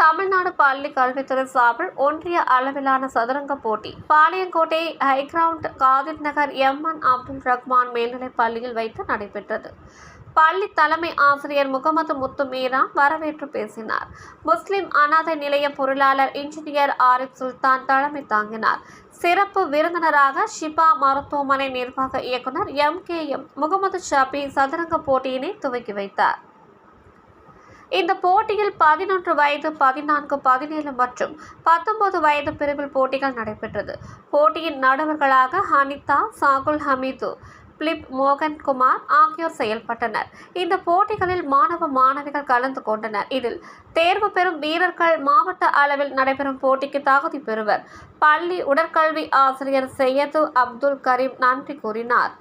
தமிழ்நாடு பள்ளி கல்வித்துறை சார்பில் ஒன்றிய அளவிலான சதுரங்க போட்டி. Palayamkottai high ground Kadhir Nagar M N Abdul Rahman மேல்நிலைப் பள்ளியில் வைத்து நடைபெற்றது. பள்ளி தலைமை ஆசிரியர் முகமது முத்து மீரா வரவேற்று பேசினார். முஸ்லிம் அனாதை நிலைய பொருளாளர் இன்ஜினியர் ஆரிப் சுல்தான் தலைமை தாங்கினார். சிறப்பு விருந்தினராக ஷிபா மருத்துவமனை நிர்வாக இயக்குனர் M K M Mohammed Shafi சதுரங்க போட்டியினை துவக்கி வைத்தார். இந்த போட்டியில் பதினொன்று வயது பதினான்கு பதினேழு மற்றும் பத்தொன்பது வயது பிரிவில் போட்டிகள் நடைபெற்றது. போட்டியின் நடுவர்களாக ஹனிதா சாகுல் ஹமீது பிலிப் மோகன்குமார் ஆகியோர் செயல்பட்டனர். இந்த போட்டிகளில் மாணவ மாணவிகள் கலந்து கொண்டனர். இதில் தேர்வு பெறும் வீரர்கள் மாவட்ட அளவில் நடைபெறும் போட்டிக்கு தகுதி பெறுவர். பள்ளி உடற்கல்வி ஆசிரியர் செய்யது அப்துல் கரீம் நன்றி கூறினார்.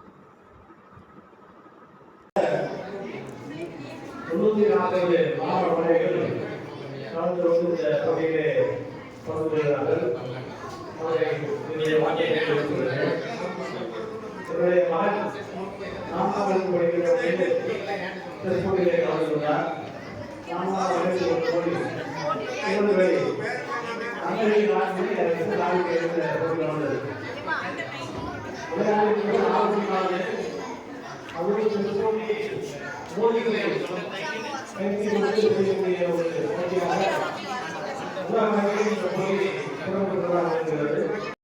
அவருடைய மாணவ மாணவிகள் கலந்து கொண்டு இந்த பங்கு என்னுடைய மகன் நான்காம் படிக்கிற பொழுது கலந்து கொண்டார். நான்காம் வகுப்பு ஒரு அங்கே நான்கு நான்கு நான்கு நாலு அவருக்கு இந்த போட்டி மோதிகளை கைத்தி